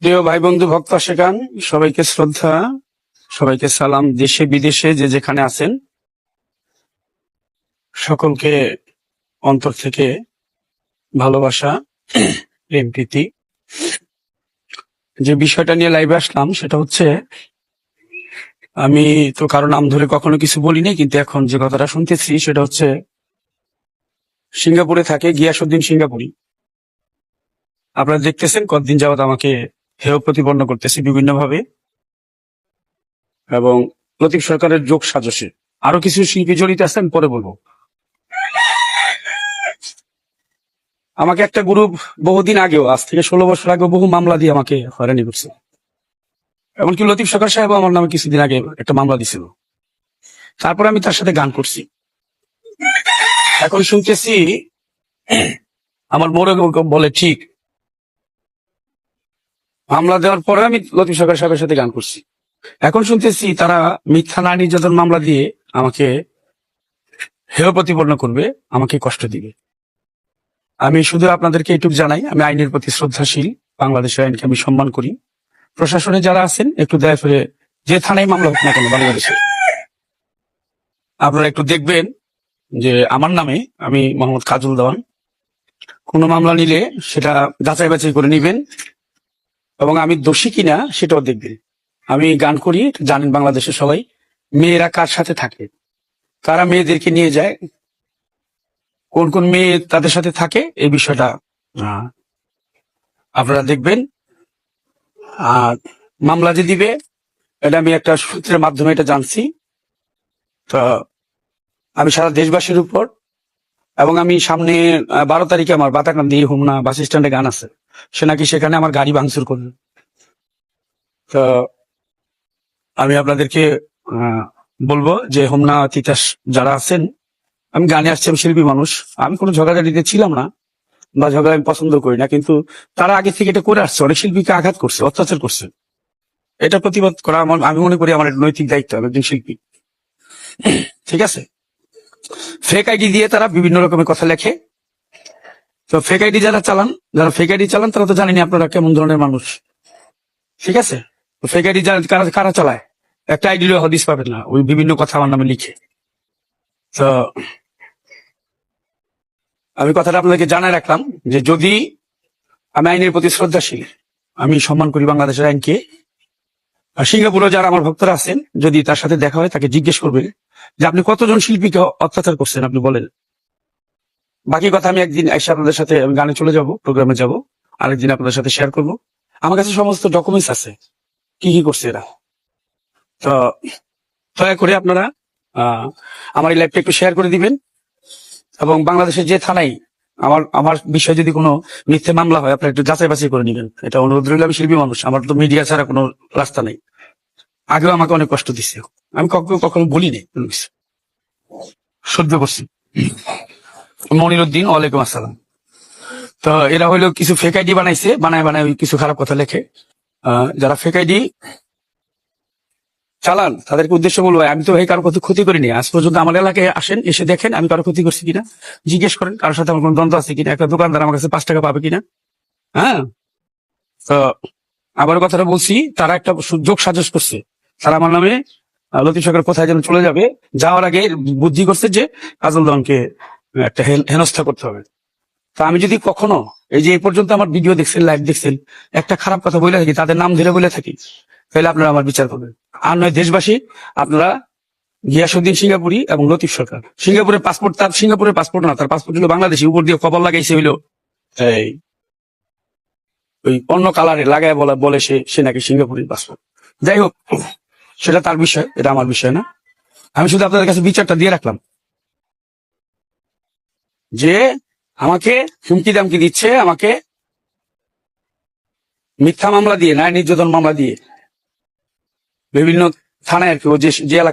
প্রিয় ভাই বন্ধু ভক্ত শেখান সবাইকে শ্রদ্ধা, সবাইকে সালাম। দেশে, বিদেশে যে যেখানে আছেন, সকলকে অন্তর থেকে ভালোবাসা, প্রেম, প্রীতি। যে বিষয়টা নিয়ে লাইভে আসলাম, সেটা হচ্ছে, আমি তো কারও নাম ধরে কখনো কিছু বলিনি, কিন্তু এখন যে কথাটা শুনতেছি, সেটা হচ্ছে, সিঙ্গাপুরে থাকে গিয়াসুদ্দিন সিঙ্গাপুরি। আপনারা দেখতেছেন কতদিন যাবত আমাকে হেয় প্রতিপন্ন করতেছে বিভিন্ন ভাবে এবং লতিফ সরকারের যোগ সাজসে। আরও কিছু শিল্পী জড়িত আছেন পরে বলব। আমাকে একটা গ্রুপ বহুদিন আগেও, আজ থেকে ষোলো বছর আগেও বহু মামলা দিয়ে আমাকে হয়রানি করছে। এমনকি লতিফ সরকার সাহেব আমার নামে কিছুদিন আগে একটা মামলা দিছিল। তারপর আমি তার সাথে গান করছি। এখন শুনতেছি, আমার মোড়ে বলে ঠিক মামলা দেওয়ার পরে আমি লতিফ সরকার সাহেবের সাথে গান করছি। এখন শুনতেছি তারা মিথ্যা নারী নির্যাতন মামলা দিয়ে আমাকে হেয় প্রতিপন্ন করবে, আমাকে কষ্ট দিবে। আমি শুধু আপনাদেরকে এইটুকু জানাই, আমি আইনের প্রতি শ্রদ্ধাশীল, বাংলাদেশের আইনকে আমি সম্মান করি। প্রশাসনে যারা আছেন, একটু দয়া করে যে থানায় মামলা হোক না কেন, বাংলাদেশে। আপনারা একটু দেখবেন যে আমার নামে আমি মোহাম্মদ কাজল দেওয়ান। কোনো মামলা নিলে সেটা যাচাই বাছাই করে নিবেন। এবং আমি দোষী কিনা সেটাও দেখবেন আমি গান করি, জানেন বাংলাদেশে সবাই, মেয়েরা কার সাথে থাকে? কারা মেয়েদেরকে নিয়ে যায়? কোন কোন মেয়ে তাদের সাথে থাকে? এই বিষয়টা আপনারা দেখবেন। আর মামলা যে দিবে, এটা আমি একটা সূত্রের মাধ্যমে এটা জানছি। তো, আমি সারা দেশবাসীর উপর, এবং আমি সামনে বারো তারিখে আমার বাতাকান্দি, হুমনা বাস স্ট্যান্ডে গান আছে। সে নাকি সেখানে আমার গাড়ি ভাঙচুর করবে তো আমি আপনাদেরকে বলব যে হোমনা তিতাস যারা আছেন, আমি গানে আসছি, আমি শিল্পী মানুষ। আমি কোনো ঝগড়াঝাটিতে ছিলাম না বা ঝগড়া আমি পছন্দ করি না, কিন্তু তারা আগে থেকে এটা করে আসছে, অনেক শিল্পীকে আঘাত করছে, অত্যাচার করছে। এটা প্রতিবাদ করা আমার, আমি মনে করি আমার নৈতিক দায়িত্ব একজন শিল্পী। ঠিক আছে? ফেক আইডি দিয়ে তারা বিভিন্ন রকমের কথা লেখে তো ফেক আইডি যারা চালান, যারা ফেক আইডি চালান, তারা তো জানেনি আপনারা কেমন ধরনের মানুষ। ঠিক আছে? ফেক আইডি কারা কারা চালায়? একটা আইডি হদিস পাবেন না, ওই বিভিন্ন কথা আমার নামে লিখে। তো আমি কথাটা আপনাদেরকে জানাই রাখলাম যে যদি আমি আইনের প্রতি শ্রদ্ধাশীল, আমি সম্মান করি বাংলাদেশের আইনকে, আর সিঙ্গাপুরে যারা আমার ভক্তরা আছেন, যদি তার সাথে দেখা হয়, তাকে জিজ্ঞেস করবে যে আপনি কতজন শিল্পীকে অত্যাচার করছেন, আপনি বলেন। বাকি কথা আমি একদিন এসে আপনাদের সাথে আমি গানে চলে যাব প্রোগ্রামে যাব, আরেকদিন আপনাদের সাথে শেয়ার করব। আমার কাছে সমস্ত ডকুমেন্টস আছে। কি কি করছে এরা? তো দয়া করে আপনারা আমার এই লাইভটা একটু শেয়ার করে দিবেন। এবং বাংলাদেশের যে থানায় আমার আমার বিষয়ে যদি কোনো মিথ্যে মামলা হয়, আপনারা একটু যাচাই বাছাই করে নেবেন। এটা অনুরোধ রইল, আমি শিল্পী মানুষ, আমার তো মিডিয়া ছাড়া কোনো রাস্তা নেই। আগেও আমাকে অনেক কষ্ট দিচ্ছে আমি কখনো কখনো কিছু। সহ্য করছি। মনির উদ্দিন ওয়ালাইকুম আসসালাম। তো এরা হইল কিছু ফেক আইডি বানাইছে, বানায় বানায় কিছু খারাপ কথা লেখে। যারা ফেক আইডি চালান, তাদেরকে উদ্দেশ্য বলব, আমি তো ভাই কারও ক্ষতি ক্ষতি করিনি। আজ পর্যন্ত আমার এলাকায় আসেন, এসে দেখেন, আমি কারও ক্ষতি করছি কিনা। জিজ্ঞেস করেন, কারোর সাথে আমার কোনো দ্বন্দ্ব আছে কিনা? একটা দোকানদার আমার কাছে পাঁচ টাকা পাবে কিনা? হ্যাঁ? তো আবার কথাটা বলছি, তারা একটা যোগ সাজস করছে। তারা আমার নামে লতিফ সরকার কোথায় যেন চলে যাবে, যাওয়ার আগে বুদ্ধি করছে যে কাজল দনকে একটা হেন- হেনস্থা করতে হবে। তা আমি যদি কখনো এই যে এই পর্যন্ত আমার ভিডিও দেখছেন, লাইভ দেখছেন, একটা খারাপ কথা বলে থাকি, তাদের নাম ধরে বলে থাকি, তাহলে আপনারা আমার বিচার করবেন। আর নয়, দেশবাসী, আপনারা গিয়াসুদ্দিন সিঙ্গাপুরি এবং লতিফ সরকার। সিঙ্গাপুরের পাসপোর্ট তার সিঙ্গাপুরের পাসপোর্ট না, তার পাসপোর্ট হলো বাংলাদেশি, উপর দিয়ে কবর লাগাইছে হইল এই ওই অন্য কালারে লাগায় বলা, বলে সে সে নাকি সিঙ্গাপুরের পাসপোর্ট যাই হোক, সেটা তার বিষয়, এটা আমার বিষয় না। আমি শুধু আপনাদের কাছে বিচারটা দিয়ে রাখলাম। যে আমাকে হুমকি দামকি দিচ্ছে, আমাকে মিথ্যা মামলা দিয়ে নারী নির্যাতন মামলা দিয়ে। বিভিন্ন থানায় আর কি যে এলাকায়